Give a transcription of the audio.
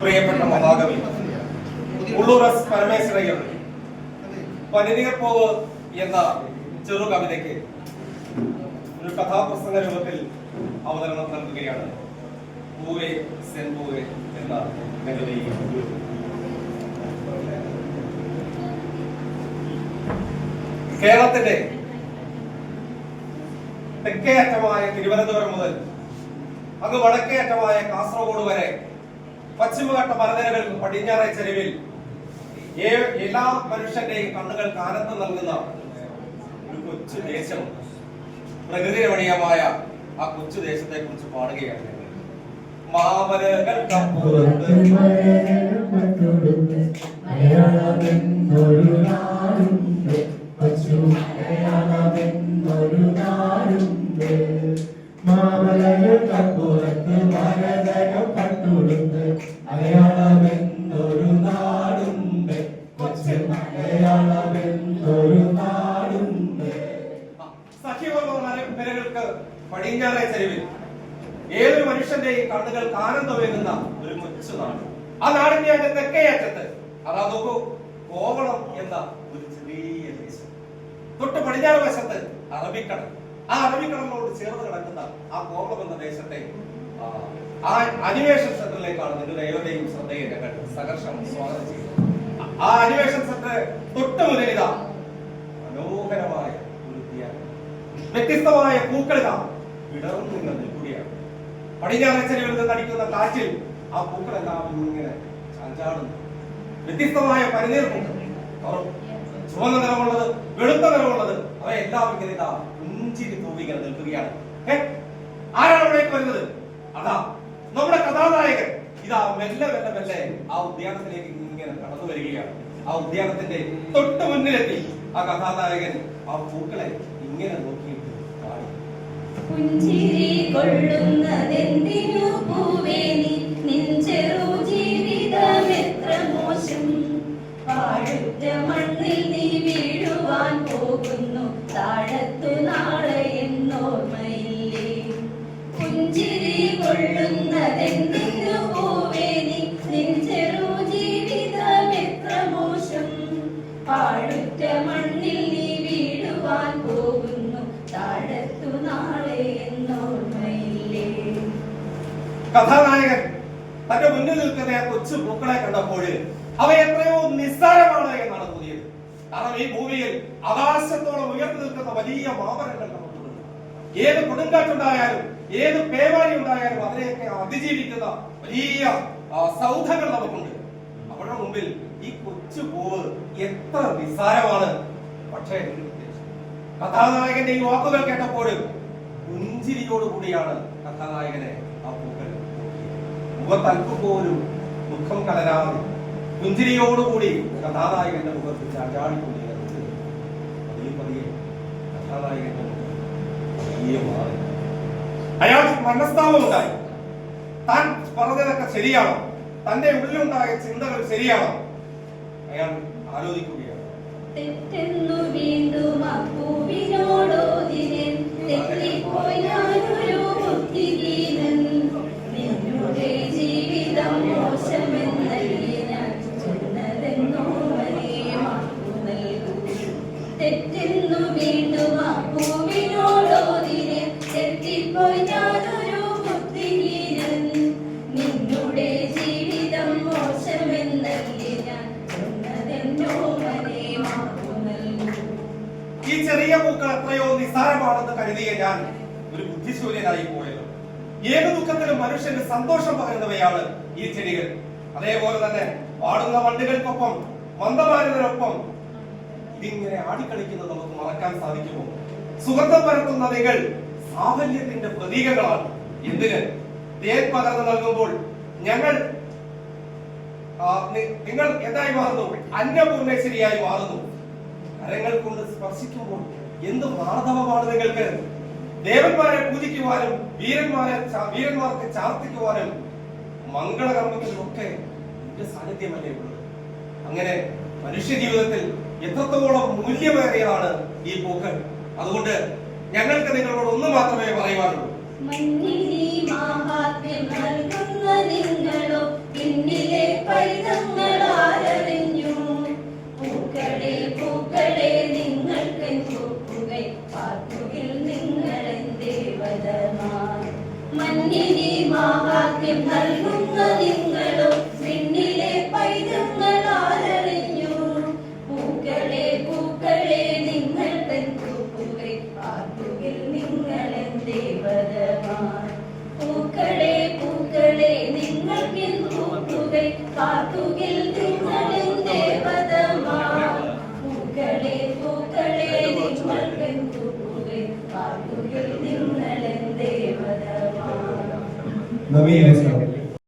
പ്രിയപ്പെട്ട മഹാകവി ഉള്ളൂർ എസ് പരമേശ്വരയ്യർ പനിനീർപ്പോവ് എന്ന ചെറു കവിതയ്ക്ക് ഒരു കഥാപ്രസംഗ രൂപത്തിൽ അവതരണം നൽകുകയാണ്. പൂവേ സെൻപൂവെ എന്ന കവിതയിൽ കേരളത്തിന്റെ തെക്കേ അറ്റമായ തിരുവനന്തപുരം മുതൽ അങ്ങ് വടക്കേ അറ്റമായ കാസർഗോഡ് വരെ പശ്ചിമഘട്ട മലനിരകൾ പടിഞ്ഞാറേ ചെരുവിൽ എല്ലാ മനുഷ്യന്റെയും കണ്ണുകൾ ആനന്ദം നൽകുന്ന ഒരു കൊച്ചു ദേശം. പ്രകൃതി രമണീയമായ ആ കൊച്ചു ദേശത്തെ കുറിച്ച് പാടുകയാണ് മാമലകൾ മലയാളമെന്നൊരു നാടുണ്ട് കൊച്ചു മലയാളമെന്നൊരു നാടുണ്ട് മാമലകൾക്കപ്പുറത്ത് മലയാളമെന്നൊരു നാടുണ്ട്. കൊച്ചു മലയാളമെന്നൊരു നാടുണ്ട്. സഖ്യപരകൾക്ക് പടിഞ്ഞാറേ ചെരുവിൽ. ഏതൊരു മനുഷ്യന്റെയും കണ്ണുകൾക്ക് ആനന്ദമേകുന്ന ഒരു കൊച്ചു നാട്. ആ നാടിന്റെ അതിന്റെ തെക്കേ അറ്റത്ത് അതാ നോക്കൂ കോവളം എന്ന ഒരു ചെറിയ ദേശം. തൊട്ട് പടിഞ്ഞാറ് വശത്ത് അറബിക്കടൽ. ആ അറബിക്കടലിനോട് ചേർന്ന് കിടക്കുന്ന ആ കോവളം എന്ന ദേശത്തെ ആ, അനിമേഷൻ സെന്ററിലേക്കാണ് നിങ്ങളുടെ ഏവരുടെയും ശ്രദ്ധയെ സഹർഷം സ്വാഗതം ചെയ്യുന്നത്. ആ അനിമേഷൻ സെന്റർ തൊട്ട് മുതലിതാ മനോഹരമായ ഒരു ഉദ്യാനം വ്യത്യസ്തമായ പൂക്കളിതാ വിടർന്നു ഇങ്ങനെ നിൽക്കുകയാണ് പടിഞ്ഞാറച്ചനിൽ നിന്ന് കാറ്റിൽ ആ പൂക്കളെല്ലാം ഇങ്ങനെ ചാഞ്ചാടുന്നു. വ്യത്യസ്തമായ പരിനീർപ്പുണ്ട് ചുവന്ന നിറമുള്ളത് വെളുത്ത നിറമുള്ളത് അവയെല്ലാം ഇങ്ങനെ ഇതാ പുഞ്ചിരി തൂവിങ്ങനെ നിൽക്കുകയാണ്? ആരാണ് അവിടേക്ക് വരുന്നത്? അതാ നമ്മുടെ കഥാനായകൻ. ഇതാ മെല്ലെ മെല്ലെ മെല്ലെ ആ ഉദ്യാനത്തിലേക്ക് ഇങ്ങനെ കടന്നു വരികയാണ്. ആ ഉദ്യാനത്തിന്റെ തൊട്ട് മുന്നിലെത്തി ആ കഥാനായകൻ ആ പൂക്കളെ ഇങ്ങനെ നോക്കിയിട്ട് പൂവേ നിൻ മോശം. മണ്ണിൽ കഥാനായകൻ തന്റെ മുന്നിൽ നിൽക്കുന്ന കൊച്ചു പൂക്കളെ കണ്ടപ്പോൾ അവ എത്രയോ നിസ്സാരമാണ് എന്നാണ് തോന്നിയത്. കാരണം ഈ ഭൂമിയിൽ ആകാശത്തോളം ഉയർന്നു നിൽക്കുന്ന വലിയ മാമരങ്ങൾ നമുക്കുണ്ട്. ഏത് കൊടുങ്കാറ്റുണ്ടായാലും ഏത് പേമാരി ഉണ്ടായാലും അതിനെയൊക്കെ അതിജീവിക്കുന്ന വലിയ സൗധങ്ങൾ നമുക്കുണ്ട്. അവരുടെ മുമ്പിൽ ഈ കൊച്ചു പൂവ് എത്ര നിസ്സാരമാണ്. പക്ഷേ കഥാനായകന്റെ ഈ വാക്കുകൾ കേട്ടപ്പോൾ പുഞ്ചിരിയോടുകൂടിയാണ് കഥാനായകനെ ആ പൂക്കൾ മുഖത്തൽപ്പ് പോലും ദുഃഖം കലരാതെ പുഞ്ചിരിയോടുകൂടി കഥാനായകന്റെ മുഖത്ത് ചാചാടിക്കൂടി പതിയെ പതിയെ കഥാനായകന്റെ പതിയെ മാറി. മനസ്താപമുണ്ടായി താൻ പറഞ്ഞതൊക്കെ ശരിയാണോ? തന്റെ ഉള്ളിലുണ്ടായ ചിന്തകൾ ശരിയാണോ? അയാൾ ആലോചിക്കുകയാണ്. എത്രയോ നിസ്സാരമാണെന്ന് കരുതിയ ഞാൻ ഒരു ബുദ്ധിശൂന്യനായി പോയത്. ഏത് ദുഃഖത്തിലും മനുഷ്യന് സന്തോഷം പകരുന്നവയാണ് ഈ ചെടികൾ. അതേപോലെ തന്നെ പാടുന്ന വണ്ടികൾക്കൊപ്പം മന്ദമാരുന്നതിനൊപ്പം ഇതിങ്ങനെ ആടിക്കളിക്കുന്നത് നമുക്ക് മറക്കാൻ സാധിക്കുമോ? സുഗന്ധം പരത്തുന്ന നിങ്ങൾ സാഫല്യത്തിന്റെ പ്രതീകങ്ങളാണ്. എന്തിന്? തേൻ പകർന്നു നൽകുമ്പോൾ ഞങ്ങൾ നിങ്ങൾ എന്തായി മാറുന്നു? അന്നപൂർണേശ്വരിയായി മാറുന്നു. കരങ്ങൾ കൊണ്ട് സ്പർശിക്കുമ്പോൾ എന്ത് മാധവമാണ് നിങ്ങൾക്ക് ദേവന്മാരെ പൂജിക്കുവാനും വീരന്മാരെ വീരന്മാർക്ക് ചാർത്തിക്കുവാനും മംഗളകർമ്മത്തിലൊക്കെ എന്റെ സാന്നിധ്യമല്ലേ ഉള്ളത്. അങ്ങനെ മനുഷ്യ ജീവിതത്തിൽ എത്രത്തോളം മൂല്യമേറിയതാണ് ഈ പൂക്കൾ? അതുകൊണ്ട് ഞങ്ങൾക്ക് നിങ്ങളോട് ഒന്ന് മാത്രമേ പറയുവാനുള്ളൂ. മഞ്ഞിനി മാഹാത്മ്യം നൽകുന്ന നിങ്ങളോ പിന്നിലെ പൈതങ്ങളാരറിഞ്ഞു മാഹാത്മ്യം നൽകുന്ന നിങ്ങളും नवीन है सर